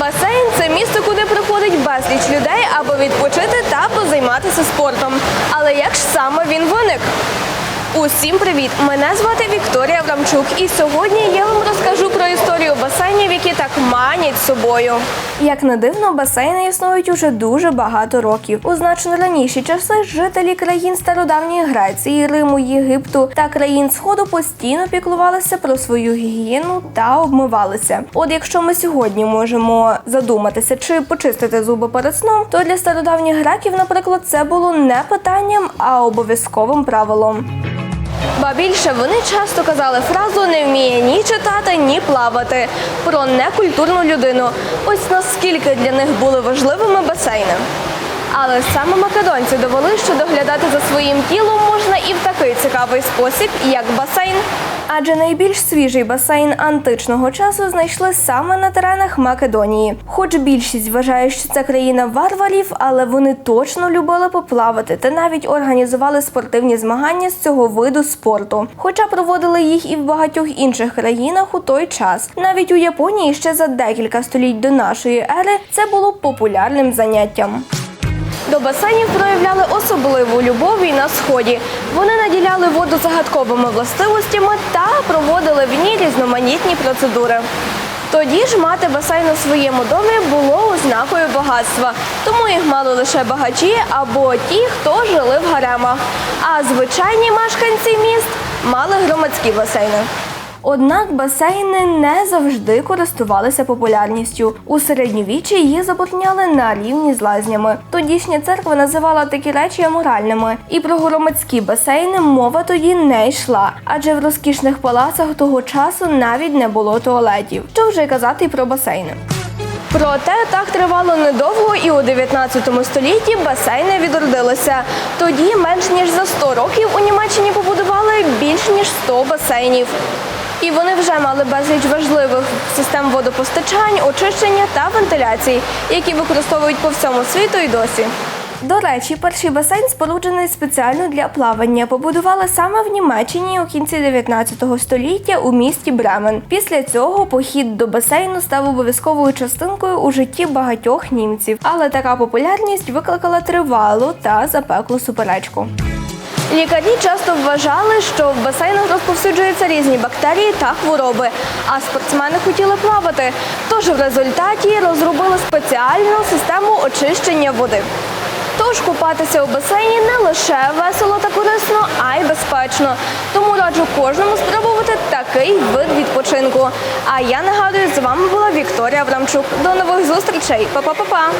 Басейн це місто, куди приходить безліч людей, аби відпочити та позайматися спортом. Але як ж саме він виник? Усім привіт! Мене звати Вікторія Врамчук, і сьогодні я вам розкажу про історію басейнів, які так манять собою. Як не дивно, басейни існують уже дуже багато років. У значно раніші часи жителі країн стародавньої Греції, Риму, Єгипту та країн Сходу постійно піклувалися про свою гігієну та обмивалися. От якщо ми сьогодні можемо задуматися, чи почистити зуби перед сном, то для стародавніх греків, наприклад, це було не питанням, а обов'язковим правилом. Ба більше вони часто казали фразу не вміє ні читати, ні плавати про некультурну людину. Ось наскільки для них були важливими басейни. Але саме македонці довели, що доглядати за своїм тілом можна і в такий цікавий спосіб, як басейн. Адже найбільш свіжий басейн античного часу знайшли саме на теренах Македонії. Хоч більшість вважає, що це країна варварів, але вони точно любили поплавати та навіть організували спортивні змагання з цього виду спорту. Хоча проводили їх і в багатьох інших країнах у той час. Навіть у Японії ще за декілька століть до нашої ери це було популярним заняттям. До басейнів проявляли особливу любов і на сході. Вони наділяли воду загадковими властивостями та проводили в ній різноманітні процедури. Тоді ж мати басейн у своєму домі було ознакою багатства, тому їх мали лише багачі або ті, хто жили в гаремах. А звичайні мешканці міст мали громадські басейни. Однак басейни не завжди користувалися популярністю. У середньовіччі їх забороняли на рівні з лазнями. Тодішня церква називала такі речі аморальними, і про громадські басейни мова тоді не йшла, адже в розкішних палацах того часу навіть не було туалетів. Що вже казати про басейни. Проте так тривало недовго, і у 19 столітті басейни відродилися. Тоді менш ніж за 100 років у Німеччині побудували більш ніж 100 басейнів. І вони вже мали безліч важливих систем водопостачань, очищення та вентиляції, які використовують по всьому світу і досі. До речі, перший басейн споруджений спеціально для плавання. Побудували саме в Німеччині у кінці 19 століття у місті Бремен. Після цього похід до басейну став обов'язковою частинкою у житті багатьох німців. Але така популярність викликала тривалу та запеклу суперечку. Лікарі часто вважали, що в басейнах розповсюджуються різні бактерії та хвороби, а спортсмени хотіли плавати. Тож в результаті розробили спеціальну систему очищення води. Тож купатися у басейні не лише весело та корисно, а й безпечно. Тому раджу кожному спробувати такий вид відпочинку. А я нагадую, з вами була Вікторія Абрамчук. До нових зустрічей. Па-па-па-па!